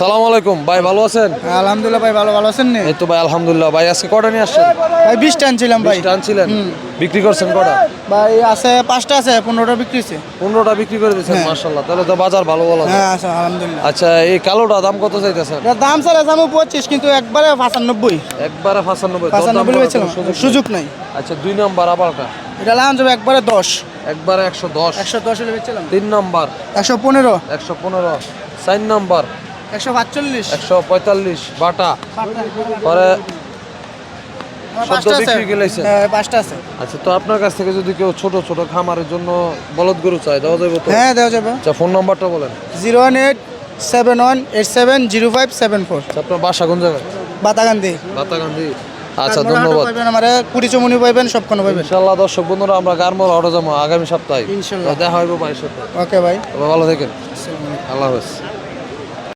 সালাম আলাইকুম। ভাই ভালো আছেন? আলহামদুলিল্লাহ ভাই ভালো ভালো আছেন নি? এই তো ভাই আলহামদুলিল্লাহ। ভাই আজকে কটা নিয়ে আসছেন? ভাই বিশ টানছিলাম ভাই। বিশটা আনছিলেন বিক্রি করছেন কটা? ভাই আছে পাঁচটা আছে পনেরোটা বিক্রি হয়েছে। পনেরোটা বিক্রি করে দিচ্ছেন হ্যাঁ। মার্শাল্লাহ তাহলে তো বাজার ভালো যায়। হ্যাঁ আছে আলহামদুলিল্লাহ। আচ্ছা এই কালোটা দাম কত চাইতেছেন? এটার দাম স্যার আমি পঁচিশ কিন্তু একবারে পাঁচানব্বই। একবারে পাঁচানব্বই পাঁচানব্বই পেয়েছিলাম সুযোগ নাই। আচ্ছা দুই নম্বর আবারটা? এটা লাগাম যাবে একবারে দশ। একবারে একশো দশ। একশো দশ তিন নম্বর? একশো পনেরো। একশো পনেরো। চার নম্বর? একশো পাঁচচল্লিশ একশো পঁয়তাল্লিশ বাটা। পরে পাঁচটা আছে। বিক্রি গেলেছে হ্যাঁ, আচ্ছা তো আপনার কাছ থেকে যদি কেউ ছোট ছোট খামারের জন্য বলদ গরু চায় দেওয়া যাবে হ্যাঁ দেওয়া যাবে। আচ্ছা ফোন নাম্বারটা বলেন। Zero one eight seven one eight seven zero five seven four. আপনার বাসা কোন জায়গায়? বাতাগান্ধি আচ্ছা ধন্যবাদ। কুড়ি চমনি পাইবেন সব কোনো পাইবেন। ইনশাল্লাহ দর্শক বন্ধুরা আমরা গারমোর অটো যাব আগামী সপ্তাহে। ইনশাল্লাহ। তো দেখা হইব ভাইয়ের সাথে। ওকে ভাই। ভালো থাকেন। আল্লাহ হাফেজ।